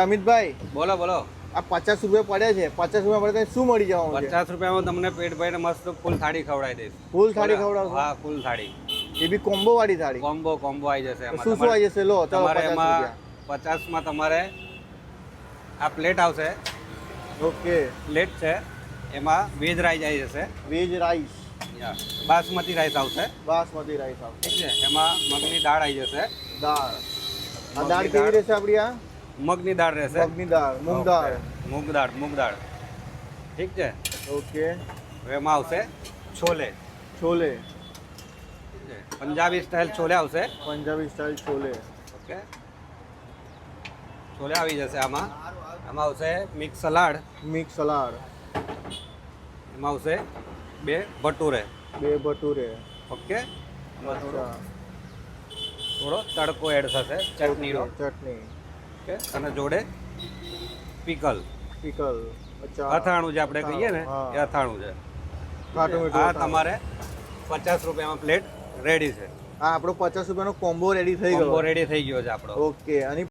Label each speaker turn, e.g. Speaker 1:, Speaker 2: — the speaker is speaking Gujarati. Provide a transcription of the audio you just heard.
Speaker 1: અમિતભાઈ
Speaker 2: બોલો બોલો.
Speaker 1: આ પચાસ રૂપિયા પડ્યા છે. પચાસ રૂપિયા પડે શું મળી જવાનું
Speaker 2: પચાસ રૂપિયામાં તમને પેટ ભરીને મસ્ત ફૂલ થાળી ખવડાવી દઈશ.
Speaker 1: ફૂલ થાળી ખવડાવશો?
Speaker 2: હા ફૂલ થાળી.
Speaker 1: એ બી કોમ્બો વાળી થાળી?
Speaker 2: કોમ્બો કોમ્બો આવી જશે.
Speaker 1: શું શું આવી જશે? લો
Speaker 2: તમારે એમાં પચાસમાં તમારે આ પ્લેટ આવશે.
Speaker 1: ઓકે.
Speaker 2: પ્લેટ છે. એમાં વેજ રાઈસ આવી જશે.
Speaker 1: Veg rice.
Speaker 2: બાસમતી રાઈસ આવશે.
Speaker 1: બાસમતી રાઈસ આવશે.
Speaker 2: ઠીક છે. એમાં મગની દાળ આવી જશે.
Speaker 1: દાળ. આ દાળ કેવી રહેશે આપણી આ?
Speaker 2: મગની દાળ રહેશે?
Speaker 1: મગની દાળ મૂંગ દાળ.
Speaker 2: મૂંગ દાળ મૂંગ દાળ. ઠીક છે?
Speaker 1: ઓકે.
Speaker 2: હવે એમાં આવશે છોલે.
Speaker 1: છોલે.
Speaker 2: પંજાબી સ્ટાઇલ છોલે આવશે?
Speaker 1: પંજાબી સ્ટાઇલ છોલે.
Speaker 2: ઓકે. છોલે આવી જશે આમાં. આમાં આવશે મિક્સ સલાડ.
Speaker 1: Mix salad.
Speaker 2: એમાં આવશે બે ભટુરે.
Speaker 1: બે ભટુરે.
Speaker 2: ઓકે. થોડો તડકો એડ થશે. ચટણીનો.
Speaker 1: ચટણી.
Speaker 2: ઓકે અને જોડે પીકલ
Speaker 1: પીકલ અચ્છા
Speaker 2: અથાણું જે આપણે કહીએ ને એ અથાણું છે. આ તમારે પચાસ રૂપિયામાં પ્લેટ રેડી છે.
Speaker 1: આ આપણો પચાસ રૂપિયાનો કોમ્બો રેડી થઈ
Speaker 2: કોમ્બો
Speaker 1: ગયો.
Speaker 2: રેડી થઈ ગયો છે આપણો.
Speaker 1: ઓકે અને